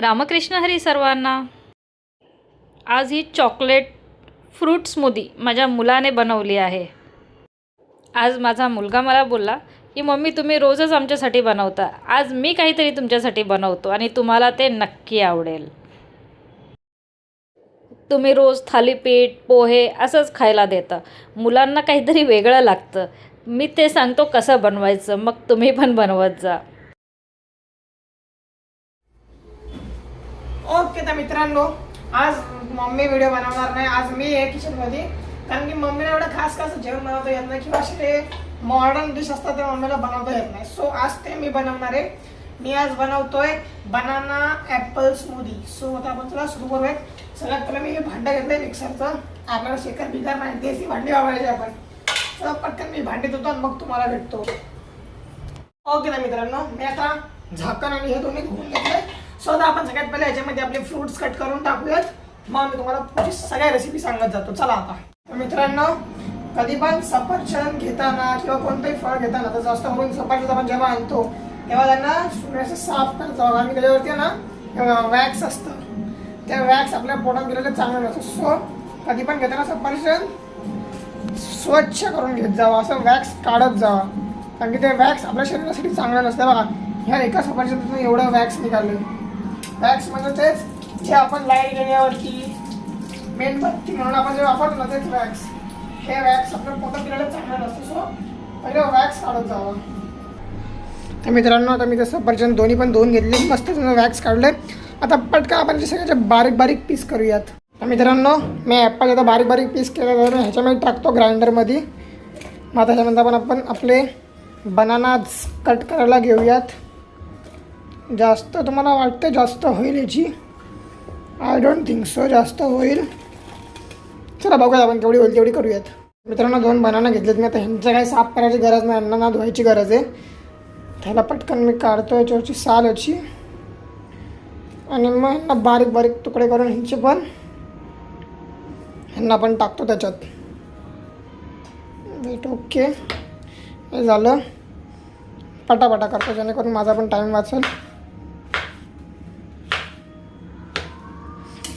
रामकृष्ण हरी सर्वांना. आज ही chocolate fruit smoothie माझ्या मुलाने बनवली आहे. आज माझा मुलगा मला बोलला की मम्मी तुम्ही रोजच आमच्यासाठी बनवता. आज मी काहीतरी तुमच्यासाठी बनवतो आणि तुम्हाला ते नक्की आवडेल. तुम्ही रोज थालीपीठ पोहे असंच खायला देता. मुलांना काहीतरी वेगळं लागतं. मी ते सांगतो कसं बनवायचं. मग तुम्ही पण बनवत जा. ओके तर मित्रांनो आज मम्मी व्हिडिओ बनवणार नाही आज मी आहे किचनमध्ये कारण की मम्मीला एवढं खास खास जेवण बनवता येत नाही किंवा असे ते मॉडर्न डिश असतात ते मम्मीला बनवता येत नाही. सो आज ते मी बनवणार आहे. मी आज बनवतोय बनाना ॲपल स्मूदी सो आता आपण चला सुरू करूयात सगळ्यात पहिलं मी हे भांडं घेतलंय मिक्सरचं आपल्याला शेकर बिकार नाही देसी भांडी वापरायची आपण. चला पटकन मी भांडी धुतो आणि मग तुम्हाला भेटतो. ओके ना मित्रांनो मी आता झाकण आणि हे दोन्ही धुवून घेतलंय. सो आता आपण सगळ्यात पहिले याच्यामध्ये आपले फ्रुट्स कट करून टाकूयात. मग मी तुम्हाला पुढची सगळ्या रेसिपी सांगत जातो. चला आता. तर मित्रांनो कधी पण सफरचंद घेताना किंवा कोणतंही फळ घेताना तर जास्त करून सफरचंद आपण जेव्हा आणतो तेव्हा त्यांना थोडंसं साफ करायचं हवं आणि त्याच्यावरती ना वॅक्स असतं. त्या वॅक्स आपल्या पोटात गेलेलं चांगलं नसतं. सो कधी पण घेताना सफरचंद स्वच्छ करून घेत जावं. असं वॅक्स काढत जावा. कारण की ते वॅक्स आपल्या शरीरासाठी चांगलं नसतं. बघा ह्या एका सफरचंदातून एवढं वॅक्स निघालं. वॅक्स म्हणजे तेच जे आपण लाइट गेल्यावरती मेणबत्ती म्हणून आपण जे वापरतो ना तेच वॅक्स हे वॅक्स आपल्या पोटात गेलेलं चांगलं नसतं सो पहिले वॅक्स काढत जावं. तर मित्रांनो आता मी तसं सफरचंद दोन्ही पण धुवून घेतले. मस्त त्याचं वॅक्स काढले आता पटकन आपण जे सगळ्याचे बारीक बारीक पीस करूयात. तर मित्रांनो मी ॲपल आता बारीक बारीक पीस केलं तर ह्याच्यामध्ये टाकतो ग्राइंडरमध्ये. मग आता ह्याच्यानंतर आपण आपण आपले बनानाज कट करायला घेऊयात. जास्त तुम्हाला वाटतं जास्त होईल याची? आय डोंट थिंक सो जास्त होईल. चला बघूया आपण केवढी होईल तेवढी करूयात. मित्रांनो दोन बनाना घेतलेत. मी आता ह्यांचं काही साफ करायची गरज नाही. यांना ना धुवायची गरज आहे. त्याला पटकन मी काढतो याच्यावरची साल याची. आणि मग ह्यांना बारीक बारीक तुकडे करून ह्यांचे पण ह्यांना पण टाकतो त्याच्यात. वेट ओके हे झालं. पटापटा करतो जेणेकरून माझा पण टाईम वाचेल.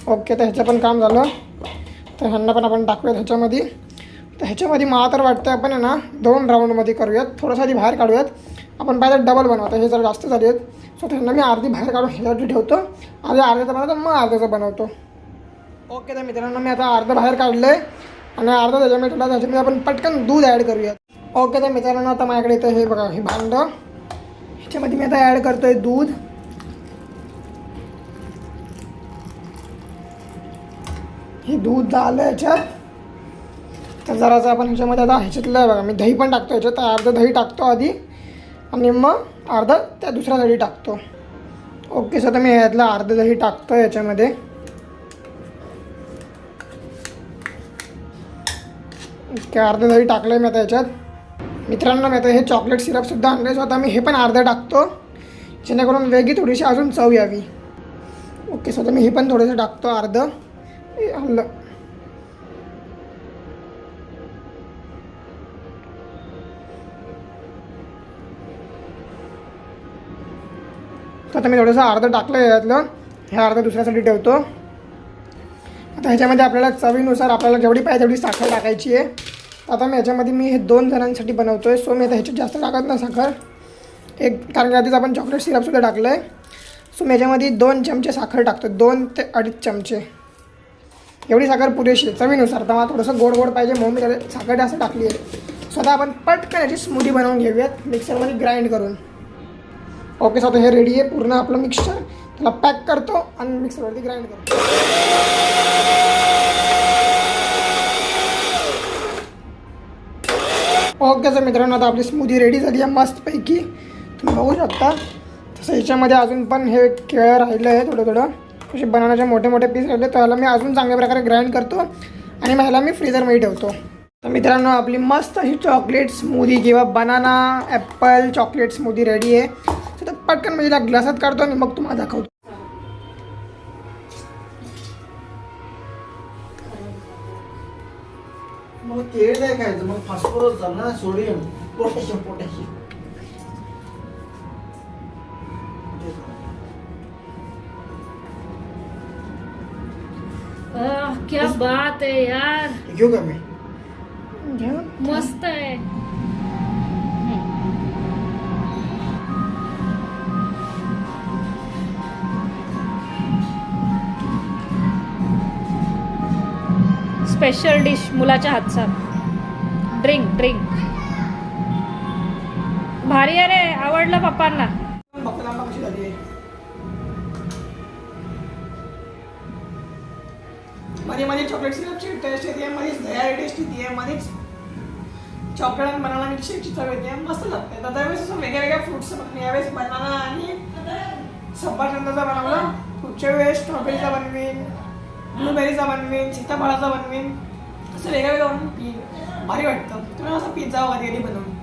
ओके तर ह्याचं पण काम झालं. तर ह्यांना पण आपण टाकूयात ह्याच्यामध्ये. तर ह्याच्यामध्ये मला तर वाटतं आपण आहे ना दोन राऊंडमध्ये करूयात. थोडंसं आधी बाहेर काढूयात. आपण पाहिजे डबल बनवतो हे जर जास्त झाले आहेत सो त्यांना मी अर्धी बाहेर काढून ह्याच्यासाठी ठेवतो. आधी अर्ध्याचं बनवतो मग अर्ध्याचं बनवतो. ओके तर मित्रांनो मी आता अर्धं बाहेर काढलं आहे आणि अर्धा त्याच्यामध्ये ठेवला त्याच्यामध्ये आपण पटकन दूध ॲड करूयात. ओके तर मित्रांनो आता माझ्याकडे इथं हे बघा हे भांडं. ह्याच्यामध्ये मी आता ॲड करतो आहे दूध. हे दूध झालं याच्यात. तर जरासं आपण याच्यामध्ये आता ह्याच्यातलं बघा मी दही पण टाकतो याच्यात अर्धं दही टाकतो आधी. आणि मग अर्धं त्या दुसऱ्या दही टाकतो. ओके सर तर मी ह्यातलं अर्धं दही टाकतो याच्यामध्ये. ओके अर्धं दही टाकलं आहे मी आता ह्याच्यात मित्रांनो मी आता हे चॉकलेट सिरपसुद्धा आणले सो आता मी हे पण अर्धं टाकतो. जेणेकरून वेगळी थोडीशी अजून चव यावी. ओके सो आता मी हे पण थोडंसं टाकतो अर्धं. हे तर आता मी थोडंसं अर्धं टाकलं आहे यातलं हे अर्धं दुसऱ्यासाठी ठेवतो. आता ह्याच्यामध्ये आपल्याला चवीनुसार आपल्याला जेवढी पाहिजे तेवढी साखर टाकायची आहे. आता मी ह्याच्यामध्ये मी हे दोन जणांसाठी बनवतो आहे सो मी आता ह्याच्यात जास्त टाकत ना साखर. एक कारण की आधीच आपण चॉकलेट सिरपसुद्धा टाकलं आहे सो मी ह्याच्यामध्ये दोन चमचे साखर टाकतो दोन ते अडीच चमचे. एवढी साखर पुरेशी आहे. चवीनुसार तर मला थोडंसं गोड गोड पाहिजे म्हणून मी त्याला साखर जास्त टाकली आहे. स्वतः आपण पटकन याची स्मूदी बनवून घेऊयात. मिक्सरमध्ये ग्राइंड करून. ओके स्वतः हे रेडी आहे. पूर्ण आपलं मिक्सचर त्याला पॅक करतो आणि मिक्सरवरती ग्राइंड करतो. ओके सर मित्रांनो आता आपली स्मूदी रेडी झाली आहे मस्तपैकी. तुम्ही बघू शकता. तसं ह्याच्यामध्ये अजून पण हे केळं राहिलं आहे थोडं थोडं. असे बनानाचे मोठे मोठे पीस राहिले. त्याला मी अजून चांगल्या प्रकारे ग्राइंड करतो आणि मग ह्याला मी फ्रीजरमध्ये ठेवतो. तर मित्रांनो आपली मस्त अशी चॉकलेट स्मूदी किंवा banana apple chocolate smoothie ready आहे. तर पटकन म्हणजे त्या ग्लासात काढतो आणि मग तुम्हाला दाखवतो. मग केळ नाही खायचं? मग फॉस्फोरस झालं सोडियम पोटॅशियम पोटॅशियम आह, क्या बात आहे यार। घेऊ का मी। घेऊ मस्त आहे स्पेशल डिश मुलाच्या हातचा. ड्रिंक ड्रिंक भारी आहे रे आवडलं पप्पांना. लांबा कशी झाली आहे. मध्ये मध्ये चॉकलेट सिरपची टेस्ट येते मध्येच दह्याची टेस्ट येते मध्येच चॉकलेट आणि बनाना मिल्कशेकची चव येते. मस्त लागते. तर त्यावेळेस असं वेगळ्या वेगळ्या फ्रुट्स यावेळेस बनाना आणि सफरचंदाचा बनवला. पुढच्या वेळेस स्ट्रॉबेरीचा बनवेन ब्लूबेरीचा बनवेन सीताफळाचा बनवेन. असं वेगळं वेगळं बनवून पिईन भारी वाटतं. तुम्ही असं पिझ्झा वगैरे बनवून.